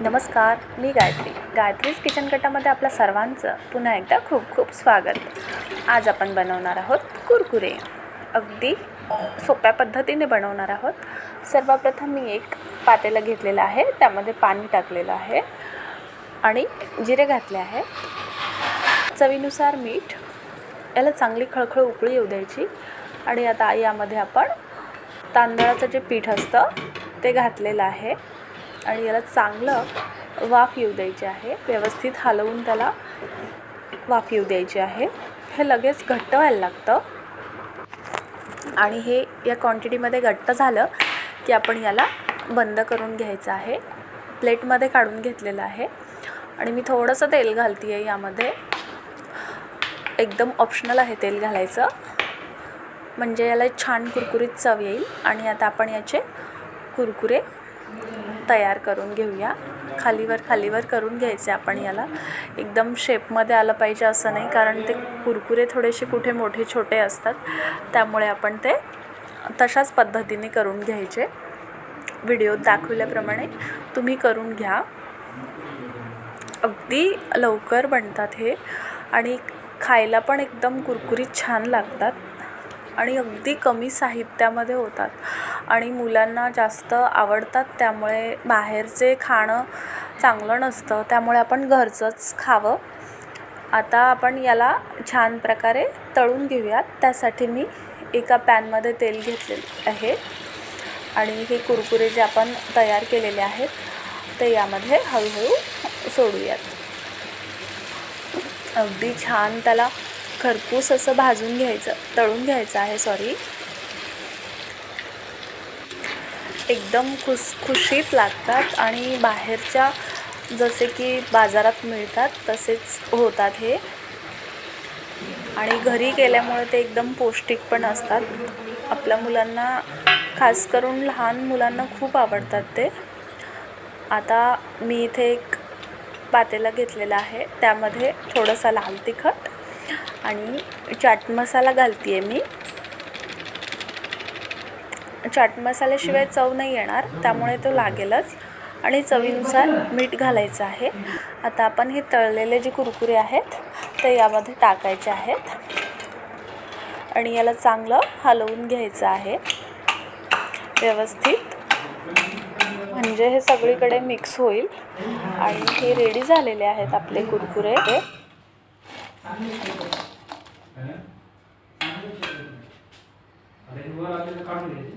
नमस्कार मी गायत्री. गायत्रीज किचन कटामध्ये आपल्या सर्वांचं पुन्हा एकदा खूप खूप स्वागत. आज आपण बनवणार आहोत कुरकुरे. अगदी सोप्या पद्धतीने बनवणार आहोत. सर्वप्रथम मी एक पातेलं घेतलेलं आहे त्यामध्ये पाणी टाकलेलं आहे आणि जिरे घातले आहे. चवीनुसार मीठ याला चांगली खळखळ उकळी येऊ द्यायची आणि आता यामध्ये आपण तांदळाचं जे पीठ असतं ते घातलेलं आहे. आणि याला चांगलं वाफ येऊ द्यायची आहे. व्यवस्थित हलवून त्याला वाफ येऊ द्यायची आहे. हे लगेच घट्ट व्हायला लागतं. आणि हे या क्वांटिटीमध्ये घट्ट झालं की आपण याला बंद करून घ्यायचं आहे. प्लेटमध्ये काढून घेतलेलं आहे. आणि मी थोडंसं तेल घालते आहे यामध्ये. एकदम ऑप्शनल आहे तेल घालायचं. म्हणजे याला छान कुरकुरीत चव येईल. आणि आता आपण याचे कुरकुरे तयार करून घेऊया. खालीवर खालीवर करून घ्यायचे आपण याला. एकदम शेपमध्ये आलं पाहिजे असं नाही कारण ते कुरकुरे थोडेसे कुठे मोठे छोटे असतात. त्यामुळे आपण ते तशाच पद्धतीने करून घ्यायचे. व्हिडिओत दाखवल्याप्रमाणे तुम्ही करून घ्या. अगदी लवकर बनतात हे. आणि खायला पण एकदम कुरकुरीत छान लागतात. आणि अगदी कमी साहित्यामध्ये होतात. आणि मुलांना जास्त आवडतात त्यामुळे बाहेरचे खाणं चांगलं नसतं त्यामुळे आपण घरचंच खावं. आता आपण याला छान प्रकारे तळून घेऊयात. त्यासाठी मी एका पॅनमध्ये तेल घेतलेलं आहे. आणि हे कुरकुरे जे आपण तयार केलेले आहेत ते यामध्ये हळूहळू सोडूयात. अगदी छान त्याला खरपूस असं भाजून घ्यायचं तळून घ्यायचं आहे सॉरी एकदम खुसखुशीत लागतात आणि बाहेरच्या जसे की बाजारात मिळतात तसेच होतात हे. आणि घरी केल्यामुळे ते एकदम पौष्टिक पण असतात. आपल्या मुलांना खास करून लहान मुलांना खूप आवडतात ते. आता मी इथे एक पातेला घेतलेला आहे त्यामध्ये थोडंसं लाल तिखट आणि चाट मसाला घालते आहे मी. चाट मसाल्याशिवाय चव नाही येणार त्यामुळे तो लागेलच. आणि चवीनुसार मीठ घालायचं आहे. आता आपण हे तळलेले जे कुरकुरे आहेत ते यामध्ये टाकायचे आहेत. आणि याला चांगलं हलवून घ्यायचं आहे. व्यवस्थित. म्हणजे हे सगळीकडे मिक्स होईल. आणि हे रेडी झालेले आहेत आपले कुरकुरे. अरे वर आलेलं काढून घ्यायचे.